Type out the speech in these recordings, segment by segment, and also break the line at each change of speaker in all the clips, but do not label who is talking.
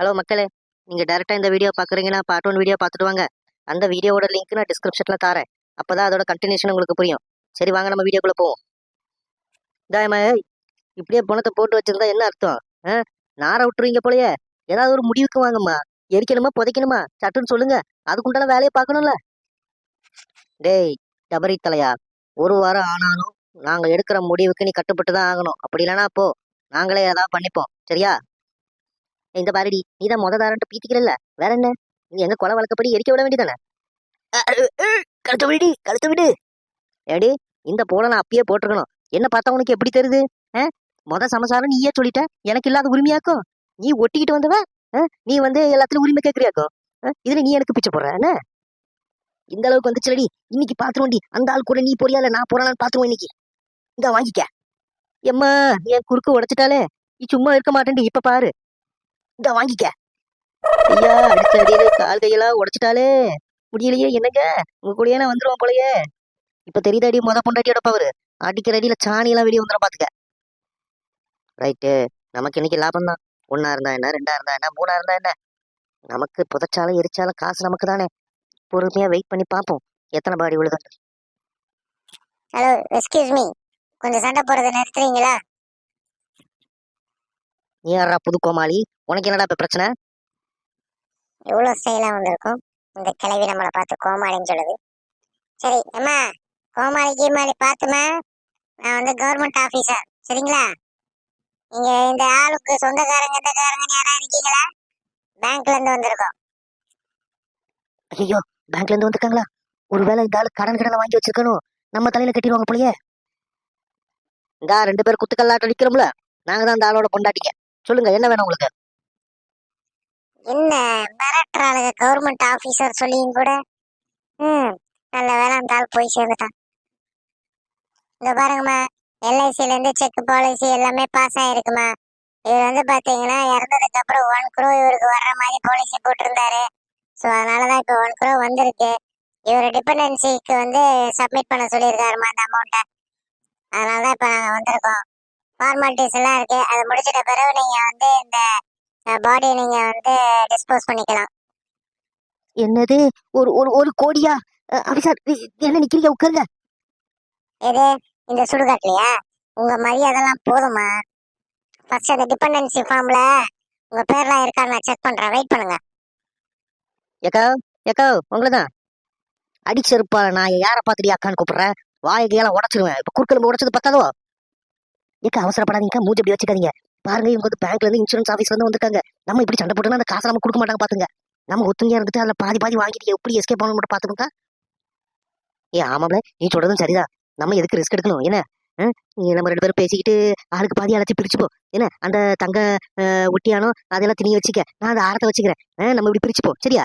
Hello மக்களே நீங்கள் டேரெக்டாக இந்த வீடியோ பார்க்குறீங்கன்னா பார்ட் ஒன் வீடியோ பார்த்துட்டு வாங்க. அந்த வீடியோவோட லிங்க் நான் டிஸ்கிரிப்ஷனில் தரேன் அப்போ தான் அதோட கண்டினியூஷன் உங்களுக்கு புரியும். சரி வாங்க நம்ம வீடியோக்குள்ளே போவோம். தாயம்மா இப்படியே பணத்தை போட்டு வச்சிருந்தா என்ன அர்த்தம்? ஆ நார விட்டுருவீங்க போலயே. ஏதாவது ஒரு முடிவுக்கு வாங்கம்மா. எரிக்கணுமா புதைக்கணுமா? சட்டுன்னு சொல்லுங்க. அதுக்குண்டான வேலையை பார்க்கணும்ல. டேய் டபரி தலையா. ஒரு வாரம் ஆனாலும் நாங்கள் எடுக்கிற முடிவுக்கு நீ கட்டுப்பட்டு தான் ஆகணும். அப்படி இல்லைன்னா போ. நாங்களே ஏதாவது பண்ணிப்போம். சரியா? இந்த பாருடி நீ தான் முத தாரன்ட்டு பீத்திக்கிறல்ல. வேற என்ன? நீ எங்க கொலை வழக்கப்படி எரிக்க விட வேண்டியதானே? கழுத்து விடி கழுத்து விடு. ஏடி இந்த போல நான் அப்பயே போட்டிருக்கணும். என்ன பார்த்தா உனக்கு எப்படி தெரியுது? மொத முத சமசாரம் நீயே சொல்லிட்ட. எனக்கு இல்லாத உரிமையாக்கும் நீ ஒட்டிக்கிட்டு வந்தவ? நீ வந்து எல்லாத்துலயும் உரிமை கேட்கறியாக்கும் இதுல நீ எனக்கு பிச்சை போடுற என்ன? இந்த அளவுக்கு வந்துச்சுலடி. இன்னைக்கு பாத்துருவோண்டி அந்த ஆள் கூட நீ போறியா இல்ல நான் போறானு பாத்துருவோம் இன்னைக்கு. இந்த வாங்கிக்க. எம்மா என் குறுக்கு உடைச்சிட்டாலே. நீ சும்மா இருக்க மாட்டேன்டி. இப்ப பாரு. இந்த வாங்கிக்க. ஐயா அடிச்ச அடியில கால் கையெல்லாம் உடைச்சிட்டாலே முடியலையே என்னங்க? உங்க கூடயே நான் வந்துருவோம் போலயே. இப்ப தெரியுது அடி முத பொண்டாட்டியோட பவரு அடிக்கிற அடியில சாணி எல்லாம் வெளியே வந்துடும் பாத்துக்க. ரைட்டு நமக்கு இன்னைக்கு லாபம் தான் ஒன்னா இருந்தா என்ன ரெண்டா இருந்தா என்ன மூணா இருந்தா என்ன? நமக்கு புதைச்சாலும் எரிச்சாலும் காசு நமக்கு தானே. பொறுமையா வெயிட் பண்ணி பார்ப்போம் எத்தனை பாடி விழுது
ஹலோ எஸ்கியூஸ் மீ கொஞ்சம் சண்டை போடுறத நிறுத்துறீங்களா?
நீ யாரா புது கோமாளி? உனக்கு என்னடா இப்ப பிரச்சனை?
எவ்வளோ ஸ்டைலாக வந்திருக்கும். இந்த கிளவி நம்மளை பார்த்து கோமாளின்னு சொல்லுது. சரி அம்மா கோமாளி கீமாளி பார்த்துமா நான் வந்து கவர்மெண்ட் ஆஃபீஸர் சரிங்களா? நீங்க இந்த ஆளுக்கு சொந்தக்காரங்க சொந்தக்காரங்க யாரா இருக்கீங்களா? பேங்க்ல இருந்து வந்திருக்கோம்.
ஐயோ பேங்க்ல இருந்து வந்திருக்காங்களா? ஒருவேளை இந்த ஆளு கடன் கடனை வாங்கி வச்சிருக்கணும். நம்ம தலையில கட்டிடுவாங்க போலயே. இந்த ரெண்டு பேர் குத்துக்கல்லாட்டம் அடிக்கிறோம்ல நாங்க தான் இந்த ஆளோட பொண்டாட்டிங்க. சொல்லுங்க என்ன வேணும் உங்களுக்கு?
என்ன மிரட்டுறாளுங்க கவர்மெண்ட் ஆஃபீஸர் சொல்லியும் கூட. ம் நல்ல வேலை அந்த ஆள் போய் சேர்ந்துட்டான். இங்க பாருங்கம்மா எல்ஐசிலேருந்து செக் பாலிசி எல்லாமே பாஸ் ஆயிருக்குமா இவர் வந்து பார்த்தீங்கன்னா இறந்ததுக்கு அப்புறம் ஒன் க்ரோ இவருக்கு வர்ற மாதிரி பாலிசி போட்டிருந்தாரு. ஸோ அதனாலதான் இப்போ ஒன் க்ரோ வந்திருக்கு. இவர் டிபெண்டன்சிக்கு வந்து சப்மிட் பண்ண சொல்லியிருக்காருமா அந்த அமௌண்ட்டை அதனால தான் இப்போ நாங்கள் வந்திருக்கோம். ஃபார்மாலிட்டிஸ் எல்லாம் இருக்கு. அதை முடிச்சிட்ட பிறகு நீங்க வந்து இந்த பாடியை நீங்க வந்து டிஸ்போஸ் பண்ணிக்கலாம்.
என்னது? ஒரு ஒரு ஒரு கோடியா? இ- என்ன நிக்கிறீங்க? உட்காருங்க.
எது? இந்த சுடுகாட்லையா உங்க மரியாதைலாம் போதுமா? ஃபர்ஸ்ட் அந்த டிபெண்டன்சி ஃபார்ம்ல உங்க பேர்லாம் இருக்கா நான் செக் பண்றேன். வெயிட் பண்ணுங்க.
ஏக்கா ஏக்கா உங்களதான் அடிச்சிருப்பா நான் யாரை பார்த்துடி அக்கான்னு கூப்பிடுறேன்? வாயை கையெல்லாம் உடச்சிருவேன். இப்ப குறுக்கெலும்பு உடச்சது பத்தாதோ? ஏக்கா அவசரப்படாதீங்க? மூஞ்சி அப்படி வச்சுக்காதீங்க. பாருங்க இவங்க வந்து பேங்க்ல இருந்து இன்சூரன்ஸ் ஆஃபீஸ் வந்து வந்திருக்காங்க. நம்ம இப்படி சண்டை போட்டோம்னா அந்த காசை நம்ம கொடுக்க மாட்டாங்க பாத்துங்க. நம்ம ஒத்துமையா இருந்துட்டு அதுல பாதி பாதி வாங்கிட்டு எப்படி எஸ்கேப் பண்ணணும் மட்டும் பாத்துக்கா ஏ ஆமாம்ல நீ சொல்றதும் சரிதான் நம்ம எதுக்கு ரிஸ்க் எடுக்கணும்? என்ன? நம்ம ரெண்டு பேரும் பேசிக்கிட்டு ஆளுக்கு பாதி அழைச்சி பிரிச்சுப்போம் என்ன? அந்த தங்க அஹ், ஒட்டியானோ அதெல்லாம் திணி வச்சுக்க. நான் அந்த ஆரத்தை வச்சுக்கிறேன். நம்ம இப்படி பிரிச்சுப்போம் சரியா?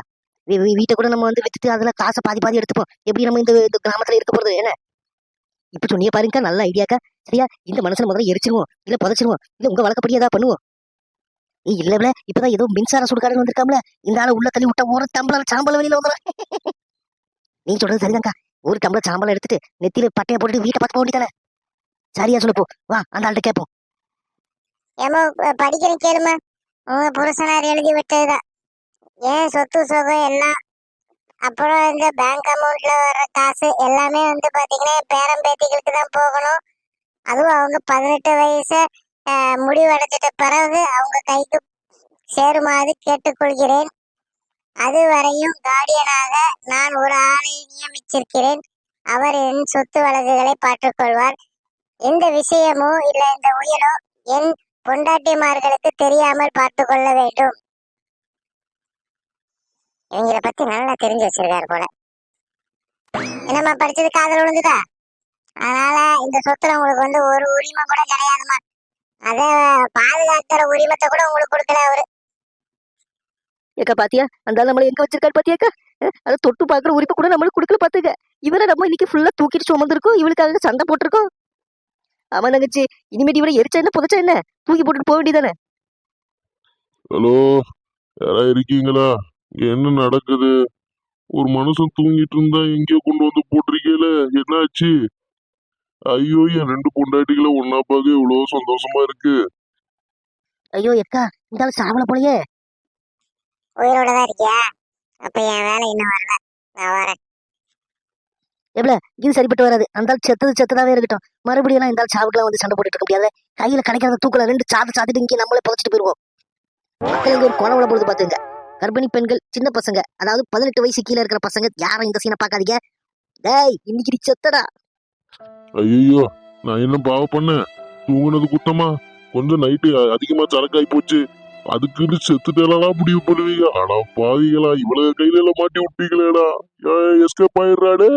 வீட்டை கூட நம்ம வந்து வித்துட்டு அதெல்லாம் காசை பாதி பாதி எடுத்துப்போம். எப்படி நம்ம இந்த இந்த கிராமத்துல இருக்க போறது? என்ன? இப்ப சொன்னிய பாருங்க நல்ல ஐடியாக்கா சரியா? இந்த மனுஷன் முதல்ல எரிச்சிருவோம். இல்ல புதைச்சிருவோம். இல்ல உங்க வழக்கப்படி ஏதாவது பண்ணுவோம். நீ இல்ல இப்பதான் ஏதோ மின்சார சுடுகாடு வந்திருக்காம்ல. இந்த ஆளு உள்ள தள்ளி விட்டா ஒரு டம்ளர் சாம்பல் வெளியில வந்துடும் நீ சொல்றது சரிதான்க்கா ஒரு டம்ளர் சாம்பல் எடுத்துட்டு நெத்தியில பட்டைய போட்டுட்டு வீட்டை பார்த்து போக வேண்டியதானே? சரியா சொல்லு போ. வா அந்த ஆள்கிட்ட கேட்போம்.
ஏமா படிக்கிறேன் கேளுமா உங்க புருஷனார் எழுதி விட்டதுதான் ஏன் சொத்து சுகம் எல்லாம்? அப்புறம் இந்த பேங்க் அமௌண்ட்ல வர்ற காசு எல்லாமே வந்து பாத்தீங்கன்னா பேரம் போகணும். அதுவும் அவங்க பதினெட்டு வயசு முடிவடைஞ்சிட்ட பிறகு அவங்க கைக்கு சேருமாறு கேட்டுக்கொள்கிறேன். அதுவரையும் கார்டியனாக நான் ஒரு ஆளை நியமிச்சிருக்கிறேன். அவர் என் சொத்து வழக்குகளை பார்த்துக்கொள்வார். எந்த விஷயமோ இல்ல இந்த உயிரோ என் பொண்டாட்டிமார்களுக்கு தெரியாமல் பார்த்து கொள்ள வேண்டும். இவங்களை பத்தி நல்லா தெரிஞ்சு வச்சிருக்காரு போல. என்னம்மா படிச்சது காதல் விழுந்துதா அதனால இந்த சொத்துல உங்களுக்கு வந்து ஒரு உரிமை கூட கிடையாதுமா அத பாதுகாக்கிற உரிமத்தை கூட உங்களுக்கு கொடுக்கல அவரு.
ஏக்கா பாத்தியா? அந்த நம்மள எங்க வச்சிருக்காரு பாத்தியாக்கா? அதை தொட்டு பாக்குற உரிமை கூட நம்மளுக்கு கொடுக்கல பாத்துக்க. இவரை நம்ம இன்னைக்கு ஃபுல்லா தூக்கிட்டு சுமந்திருக்கோம். இவளுக்காக சண்டை போட்டிருக்கோம். அவன் தங்கச்சி இனிமேட்டு இவரை எரிச்சா என்ன புதைச்சா என்ன? தூக்கி போட்டுட்டு போக வேண்டியதானே?
ஹலோ யாரா இருக்கீங்களா? என்ன நடக்குது? ஒரு மனுஷன் தூங்கிட்டு இருந்தா எங்கேயோ கொண்டு வந்து போட்டிருக்கீல என்னாச்சு? ஐயோ என் ரெண்டு பொண்டாட்டிகளை ஒன்னா பார்க்க இவ்வளவு சந்தோஷமா இருக்கு.
ஐயோ எக்கா இந்த சாவல போலயே.
உயிரோட தான் இருக்கியா? அப்ப என் வேலை இன்னும் வரல. நான் வரேன்.
இது சரிப்பட்டு வராது. அந்த செத்தது செத்ததாவே இருக்கட்டும். மறுபடியும் எல்லாம் இந்த சாவுக்குலாம் வந்து சண்டை போட்டுட்டு இருக்க முடியாது கையில கிடைக்காத தூக்கல ரெண்டு சாத்து சாத்திட்டு இங்கே நம்மளே புதைச்சிட்டு போயிருவோம். மக்கள் இங்க ஒரு கொலை பொழுது பாத்துங்க கர்ப்பிணி பெண்கள் சின்ன பசங்க அதாவது பதினெட்டு வயசு கீழே இருக்கிற பசங்க யாரும் இந்த சீனை பார்க்காதீங்க. டேய் இன்னைக்கு செத்தடா.
ஐயோ நான் என்ன பாவ பண்ணேன்? தூங்குனது குத்தமா? கொஞ்சம் நைட்டு அதிகமா சரக்காய் போச்சு. அதுக்குன்னு செத்துட்டேலாம் முடிவு பண்ணுவீங்க. ஆனா பாவீங்களா இவ்வளவு கையில எல்லாம் மாட்டி விட்டீங்களேடா. எஸ்கேப் ஆயிடுறாடே